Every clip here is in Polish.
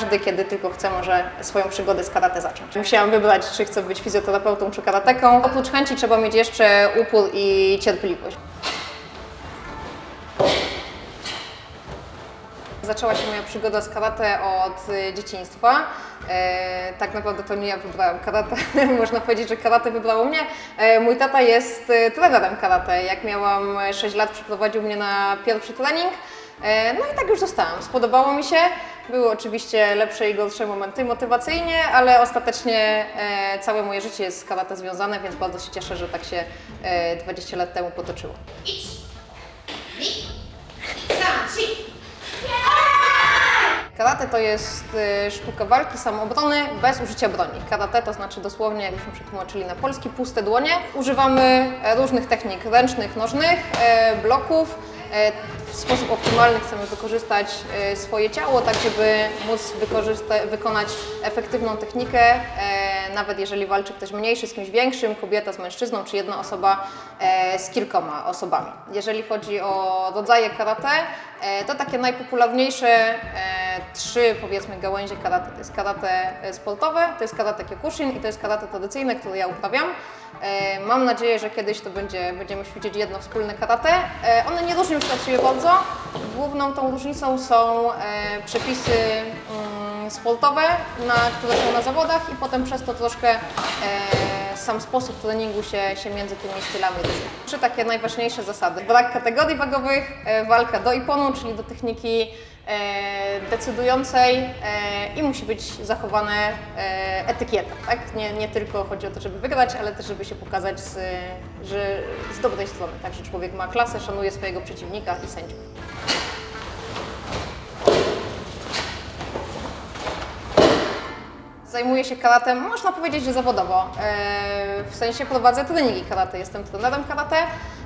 każdy, kiedy tylko chce, może swoją przygodę z karate zacząć. Musiałam wybrać, czy chcę być fizjoterapeutą, czy karateką. Oprócz chęci trzeba mieć jeszcze upór i cierpliwość. Zaczęła się moja przygoda z karate od y, dzieciństwa. E, tak naprawdę to nie ja wybrałam karate. Można powiedzieć, że karate wybrało mnie. E, mój tata jest e, trenerem karate. Jak miałam 6 lat, przyprowadził mnie na pierwszy trening. E, no i tak już zostałam. Spodobało mi się. Były oczywiście lepsze i gorsze momenty motywacyjnie, ale ostatecznie e, całe moje życie jest z karate związane, więc bardzo się cieszę, że tak się e, 20 lat temu potoczyło. Karate to jest sztuka walki samoobrony bez użycia broni. Karate to znaczy dosłownie, jakbyśmy przetłumaczyli na polski, puste dłonie. Używamy e, różnych technik ręcznych, nożnych, e, bloków. E, W sposób optymalny chcemy wykorzystać e, swoje ciało, tak żeby móc wykonać efektywną technikę, e, nawet jeżeli walczy ktoś mniejszy z kimś większym, kobieta z mężczyzną, czy jedna osoba z kilkoma osobami. Jeżeli chodzi o rodzaje karate, to takie najpopularniejsze trzy powiedzmy gałęzie karate. To jest karate e, sportowe, to jest karate kyokushin i to jest karate tradycyjne, które ja uprawiam. E, Mam nadzieję, że kiedyś to będzie, będziemy ćwiczyć jedno wspólne karate. E, One nie różnią się od siebie bardzo. Główną tą różnicą są przepisy mm, sportowe, na, które są na zawodach i potem przez to troszkę e, sam sposób treningu się, się między tymi stylami różni. Trzy takie najważniejsze zasady. Brak kategorii wagowych, e, walka do iponu, czyli do techniki decydującej e, i musi być zachowane e, etykieta, tak? Nie, nie tylko chodzi o to, żeby wygrać, ale też, żeby się pokazać z, że, z dobrej strony, tak? Że człowiek ma klasę, szanuje swojego przeciwnika i sędziów. Zajmuję się karatem, można powiedzieć, że zawodowo. E, W sensie prowadzę treningi karate, jestem trenerem karate.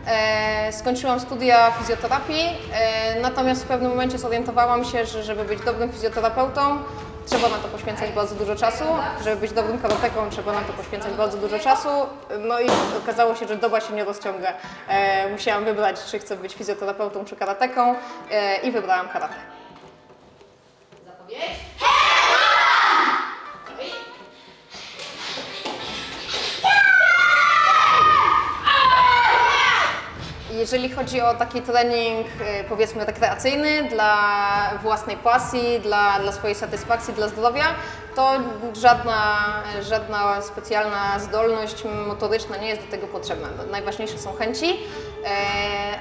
E, Skończyłam studia fizjoterapii, e, natomiast w pewnym momencie zorientowałam się, że żeby być dobrym fizjoterapeutą, trzeba na to poświęcać bardzo dużo czasu. Żeby być dobrym karateką, trzeba na to poświęcać bardzo dużo czasu. No i okazało się, że doba się nie rozciąga. Musiałam wybrać, czy chcę być fizjoterapeutą, czy karateką i wybrałam karate. Jeżeli chodzi o taki trening, y, powiedzmy rekreacyjny, dla własnej pasji, dla, dla swojej satysfakcji, dla zdrowia, to żadna, żadna specjalna zdolność motoryczna nie jest do tego potrzebna. Najważniejsze są chęci. E,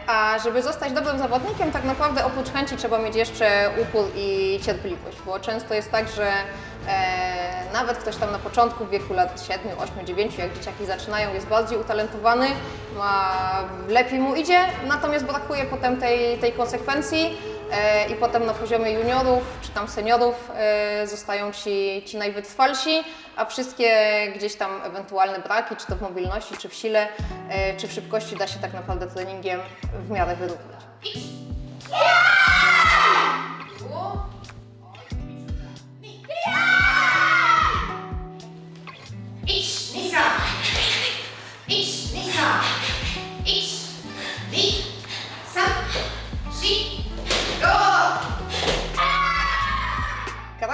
A żeby zostać dobrym zawodnikiem, tak naprawdę oprócz chęci trzeba mieć jeszcze upór i cierpliwość, bo często jest tak, że E, nawet ktoś tam na początku w wieku lat 7, 8, 9, jak dzieciaki zaczynają, jest bardziej utalentowany, ma, lepiej mu idzie, natomiast brakuje potem tej, tej konsekwencji i potem na poziomie juniorów czy tam seniorów e, zostają ci, ci najwytrwalsi, a wszystkie gdzieś tam ewentualne braki, czy to w mobilności, czy w sile, e, czy w szybkości da się tak naprawdę treningiem w miarę wyrównać.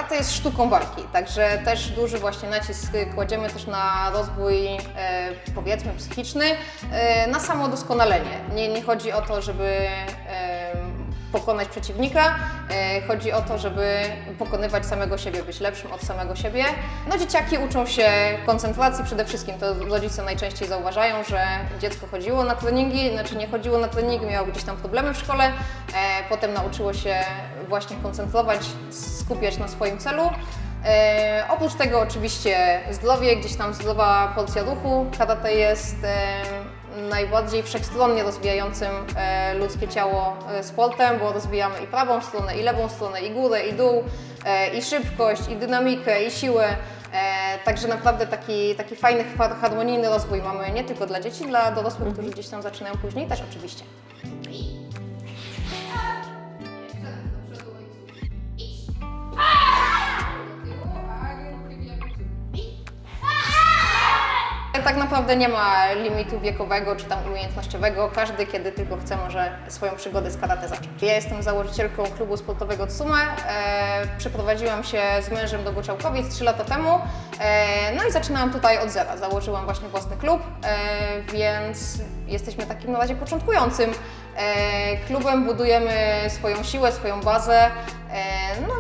Karate jest sztuką walki, także też duży właśnie nacisk kładziemy też na rozwój e, powiedzmy psychiczny, e, na samodoskonalenie. Nie, nie chodzi o to, żeby e, pokonać przeciwnika, e, chodzi o to, żeby pokonywać samego siebie, być lepszym od samego siebie. No dzieciaki uczą się koncentracji przede wszystkim, to rodzice najczęściej zauważają, że dziecko chodziło na treningi, znaczy nie chodziło na treningi, miało gdzieś tam problemy w szkole, e, potem nauczyło się właśnie koncentrować, skupiać na swoim celu. E, oprócz tego oczywiście zdrowie, gdzieś tam zdrowa porcja ruchu. Karate jest najbardziej wszechstronnie rozwijającym e, ludzkie ciało e, sportem, bo rozwijamy i prawą stronę, i lewą stronę, i górę, i dół, e, i szybkość, i dynamikę, i siłę. Także naprawdę taki, taki fajny, har- harmonijny rozwój mamy nie tylko dla dzieci, dla dorosłych, którzy gdzieś tam zaczynają później też oczywiście. Tak naprawdę nie ma limitu wiekowego czy tam umiejętnościowego. Każdy, kiedy tylko chce, może swoją przygodę z karate zacząć. Ja jestem założycielką klubu sportowego Tsume. E, przeprowadziłam się z mężem do Goczałkowic 3 lata temu. E, no i zaczynałam tutaj od zera. Założyłam właśnie własny klub, e, więc jesteśmy takim na razie początkującym e, klubem. Budujemy swoją siłę, swoją bazę. E, no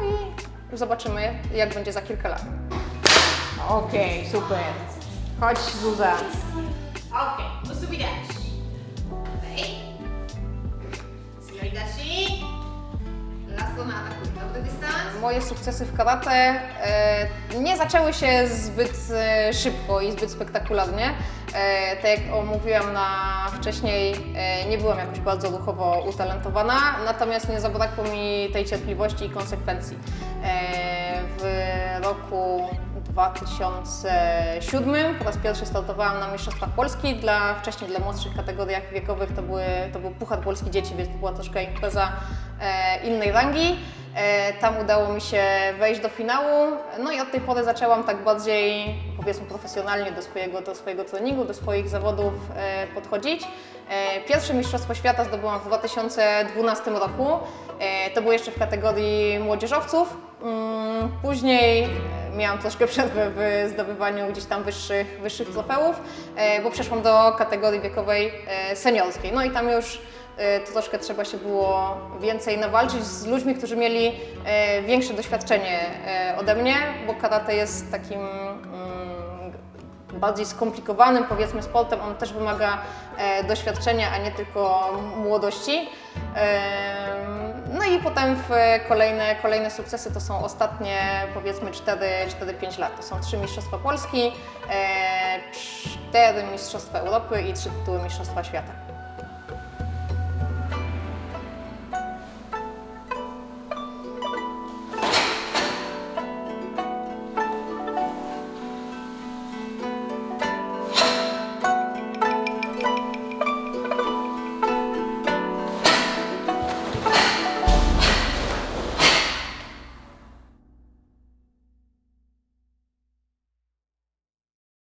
i zobaczymy, jak będzie za kilka lat. Okej, super. Chodź Zuza. Ok, musubi dashi. Okej. Signori dashi. Lasso na ataku. Dobry dystans. Moje sukcesy w karate e, nie zaczęły się zbyt e, szybko i zbyt spektakularnie. E, tak jak omówiłam na wcześniej, e, nie byłam jakoś bardzo ruchowo utalentowana, natomiast nie zabrakło mi tej cierpliwości i konsekwencji. E, w roku 2007 po raz pierwszy startowałam na Mistrzostwach Polski. Dla, wcześniej dla młodszych kategoriach wiekowych to, były, to był Puchar Polski Dzieci, więc to była troszkę impreza e, innej rangi. E, tam udało mi się wejść do finału, no i od tej pory zaczęłam tak bardziej, powiedzmy, profesjonalnie do swojego, do swojego treningu, do swoich zawodów e, podchodzić. E, pierwsze Mistrzostwo Świata zdobyłam w 2012 roku. E, to było jeszcze w kategorii młodzieżowców. Mm, Później miałam troszkę przerwę w zdobywaniu gdzieś tam wyższych, wyższych trofeów, e, bo przeszłam do kategorii wiekowej seniorskiej. No i tam już troszkę trzeba się było więcej nawalczyć z ludźmi, którzy mieli większe doświadczenie ode mnie, bo karate jest takim bardziej skomplikowanym, powiedzmy, sportem. On też wymaga e, doświadczenia, a nie tylko młodości. Em, No i potem w kolejne, kolejne sukcesy to są ostatnie, powiedzmy, 4-5 lat. To są trzy Mistrzostwa Polski, e, cztery Mistrzostwa Europy i trzy tytuły Mistrzostwa Świata.